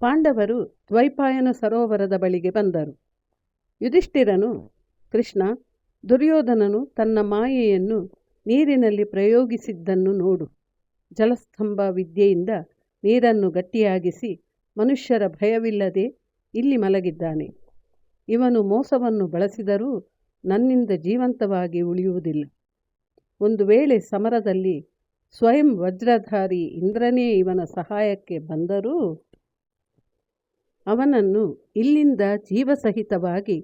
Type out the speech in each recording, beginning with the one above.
ಪಾಂಡವರು ದ್ವೈಪಾಯನ ಸರೋವರದ ಬಳಿಗೆ ಬಂದರು. ಯುಧಿಷ್ಠಿರನು, ಕೃಷ್ಣ, ದುರ್ಯೋಧನನು ತನ್ನ ಮಾಯೆಯನ್ನು ನೀರಿನಲ್ಲಿ ಪ್ರಯೋಗಿಸಿದ್ದನ್ನು ನೋಡು. ಜಲಸ್ತಂಭ ವಿದ್ಯೆಯಿಂದ ನೀರನ್ನು ಗಟ್ಟಿಯಾಗಿಸಿ ಮನುಷ್ಯರ ಭಯವಿಲ್ಲದೆ ಇಲ್ಲಿ ಮಲಗಿದ್ದಾನೆ. ಇವನು ಮೋಸವನ್ನು ಬಳಸಿದರೂ ನನ್ನಿಂದ ಜೀವಂತವಾಗಿ ಉಳಿಯುವುದಿಲ್ಲ. ಒಂದು ವೇಳೆ ಸಮರದಲ್ಲಿ ಸ್ವಯಂ ವಜ್ರಧಾರಿ ಇಂದ್ರನೇ ಇವನ ಸಹಾಯಕ್ಕೆ ಬಂದರೂ ಅವನನ್ನು ಇಲ್ಲಿಂದ ಜೀವಸಹಿತವಾಗಿ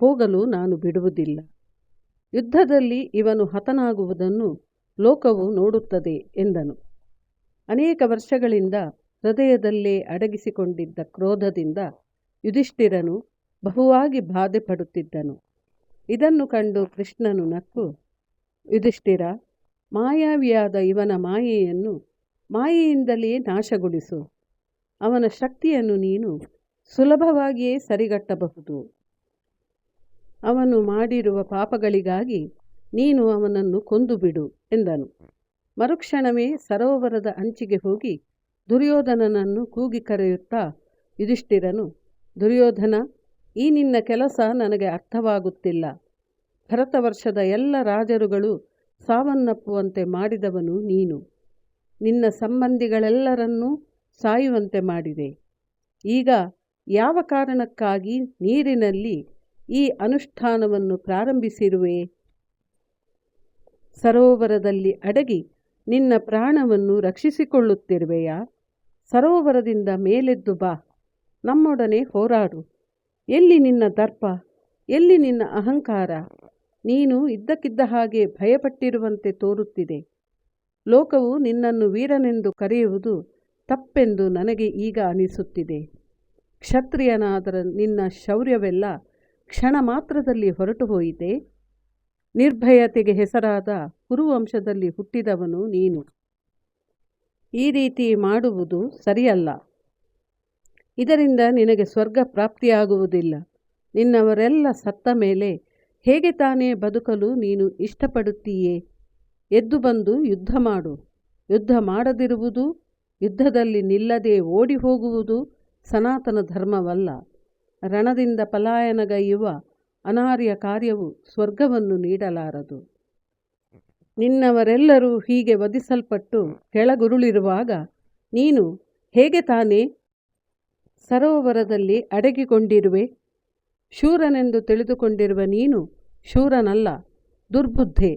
ಹೋಗಲು ನಾನು ಬಿಡುವುದಿಲ್ಲ. ಯುದ್ಧದಲ್ಲಿ ಇವನು ಹತನಾಗುವುದನ್ನು ಲೋಕವು ನೋಡುತ್ತದೆ ಎಂದನು. ಅನೇಕ ವರ್ಷಗಳಿಂದ ಹೃದಯದಲ್ಲೇ ಅಡಗಿಸಿಕೊಂಡಿದ್ದ ಕ್ರೋಧದಿಂದ ಯುಧಿಷ್ಠಿರನು ಬಹುವಾಗಿ ಬಾಧೆ ಪಡುತ್ತಿದ್ದನು ಇದನ್ನು ಕಂಡು ಕೃಷ್ಣನು ನಕ್ಕು, ಯುಧಿಷ್ಠಿರ, ಮಾಯಾವಿಯಾದ ಇವನ ಮಾಯೆಯನ್ನು ಮಾಯೆಯಿಂದಲೇ ನಾಶಗೊಳಿಸು. ಅವನ ಶಕ್ತಿಯನ್ನು ನೀನು ಸುಲಭವಾಗಿಯೇ ಸರಿಗಟ್ಟಬಹುದು. ಅವನು ಮಾಡಿರುವ ಪಾಪಗಳಿಗಾಗಿ ನೀನು ಅವನನ್ನು ಕೊಂದು ಬಿಡು ಎಂದನು. ಮರುಕ್ಷಣವೇ ಸರೋವರದ ಅಂಚಿಗೆ ಹೋಗಿ ದುರ್ಯೋಧನನನ್ನು ಕೂಗಿ ಕರೆಯುತ್ತಾ ಯುಧಿಷ್ಠಿರನು, ದುರ್ಯೋಧನ, ಈ ನಿನ್ನ ಕೆಲಸ ನನಗೆ ಅರ್ಥವಾಗುತ್ತಿಲ್ಲ. ಭರತವರ್ಷದ ಎಲ್ಲ ರಾಜರುಗಳು ಸಾವನ್ನಪ್ಪುವಂತೆ ಮಾಡಿದವನು ನೀನು. ನಿನ್ನ ಸಂಬಂಧಿಗಳೆಲ್ಲರನ್ನೂ ಸಾಯುವಂತೆ ಮಾಡಿದೆ. ಈಗ ಯಾವ ಕಾರಣಕ್ಕಾಗಿ ನೀರಿನಲ್ಲಿ ಈ ಅನುಷ್ಠಾನವನ್ನು ಪ್ರಾರಂಭಿಸಿರುವೆ? ಸರೋವರದಲ್ಲಿ ಅಡಗಿ ನಿನ್ನ ಪ್ರಾಣವನ್ನು ರಕ್ಷಿಸಿಕೊಳ್ಳುತ್ತಿರುವೆಯಾ? ಸರೋವರದಿಂದ ಮೇಲೆದ್ದು ಬಾ, ನಮ್ಮೊಡನೆ ಹೋರಾಡು. ಎಲ್ಲಿ ನಿನ್ನ ದರ್ಪ, ಎಲ್ಲಿ ನಿನ್ನ ಅಹಂಕಾರ? ನೀನು ಇದ್ದಕ್ಕಿದ್ದ ಹಾಗೆ ಭಯಪಟ್ಟಿರುವಂತೆ ತೋರುತ್ತಿದೆ. ಲೋಕವು ನಿನ್ನನ್ನು ವೀರನೆಂದು ಕರೆಯುವುದು ತಪ್ಪೆಂದು ನನಗೆ ಈಗ ಅನಿಸುತ್ತಿದೆ. ಕ್ಷತ್ರಿಯನಾದರ ನಿನ್ನ ಶೌರ್ಯವೆಲ್ಲ ಕ್ಷಣ ಮಾತ್ರದಲ್ಲಿ ಹೊರಟು ಹೋಯಿತೆ? ನಿರ್ಭಯತೆಗೆ ಹೆಸರಾದ ಕುರುವಂಶದಲ್ಲಿ ಹುಟ್ಟಿದವನು ನೀನು. ಈ ರೀತಿ ಮಾಡುವುದು ಸರಿಯಲ್ಲ. ಇದರಿಂದ ನಿನಗೆ ಸ್ವರ್ಗ ಪ್ರಾಪ್ತಿಯಾಗುವುದಿಲ್ಲ. ನಿನ್ನವರೆಲ್ಲ ಸತ್ತ ಮೇಲೆ ಹೇಗೆ ತಾನೇ ಬದುಕಲು ನೀನು ಇಷ್ಟಪಡುತ್ತೀಯೇ? ಎದ್ದು ಬಂದು ಯುದ್ಧ ಮಾಡು. ಯುದ್ಧ ಮಾಡದಿರುವುದು, ಯುದ್ಧದಲ್ಲಿ ನಿಲ್ಲದೆ ಓಡಿ ಹೋಗುವುದು ಸನಾತನ ಧರ್ಮವಲ್ಲ. ರಣದಿಂದ ಪಲಾಯನಗೈಯುವ ಅನಾರ್ಯ ಕಾರ್ಯವು ಸ್ವರ್ಗವನ್ನು ನೀಡಲಾರದು. ನಿನ್ನವರೆಲ್ಲರೂ ಹೀಗೆ ವಧಿಸಲ್ಪಟ್ಟು ಕೆಳಗುರುಳಿರುವಾಗ ನೀನು ಹೇಗೆ ತಾನೇ ಸರೋವರದಲ್ಲಿ ಅಡಗಿಕೊಂಡಿರುವೆ? ಶೂರನೆಂದು ತಿಳಿದುಕೊಂಡಿರುವ ನೀನು ಶೂರನಲ್ಲ, ದುರ್ಬುದ್ಧೆ.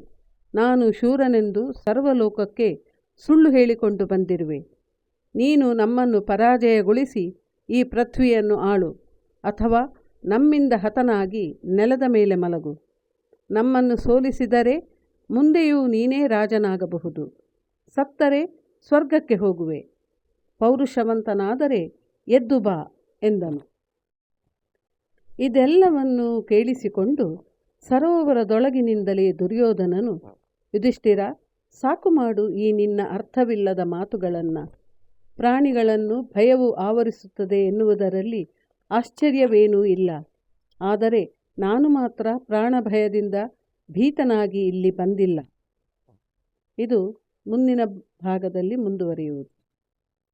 ನಾನು ಶೂರನೆಂದು ಸರ್ವಲೋಕಕ್ಕೆ ಸುಳ್ಳು ಹೇಳಿಕೊಂಡು ಬಂದಿರುವೆ. ನೀನು ನಮ್ಮನ್ನು ಪರಾಜಯಗೊಳಿಸಿ ಈ ಪೃಥ್ವಿಯನ್ನು ಆಳು, ಅಥವಾ ನಮ್ಮಿಂದ ಹತನಾಗಿ ನೆಲದ ಮೇಲೆ ಮಲಗು. ನಮ್ಮನ್ನು ಸೋಲಿಸಿದರೆ ಮುಂದೆಯೂ ನೀನೇ ರಾಜನಾಗಬಹುದು. ಸತ್ತರೆ ಸ್ವರ್ಗಕ್ಕೆ ಹೋಗುವೆ. ಪೌರುಷವಂತನಾದರೆ ಎದ್ದು ಬಾ ಎಂದನು. ಇದೆಲ್ಲವನ್ನು ಕೇಳಿಸಿಕೊಂಡು ಸರೋವರದೊಳಗಿನಿಂದಲೇ ದುರ್ಯೋಧನನು, ಯುಧಿಷ್ಠಿರ, ಸಾಕು ಮಾಡು ಈ ನಿನ್ನ ಅರ್ಥವಿಲ್ಲದ ಮಾತುಗಳನ್ನು. ಪ್ರಾಣಿಗಳನ್ನು ಭಯವು ಆವರಿಸುತ್ತದೆ ಎನ್ನುವುದರಲ್ಲಿ ಆಶ್ಚರ್ಯವೇನೂ ಇಲ್ಲ. ಆದರೆ ನಾನು ಮಾತ್ರ ಪ್ರಾಣ ಭಯದಿಂದ ಭೀತನಾಗಿ ಇಲ್ಲಿ ಬಂದಿಲ್ಲ. ಇದು ಮುಂದಿನ ಭಾಗದಲ್ಲಿ ಮುಂದುವರಿಯುವುದು.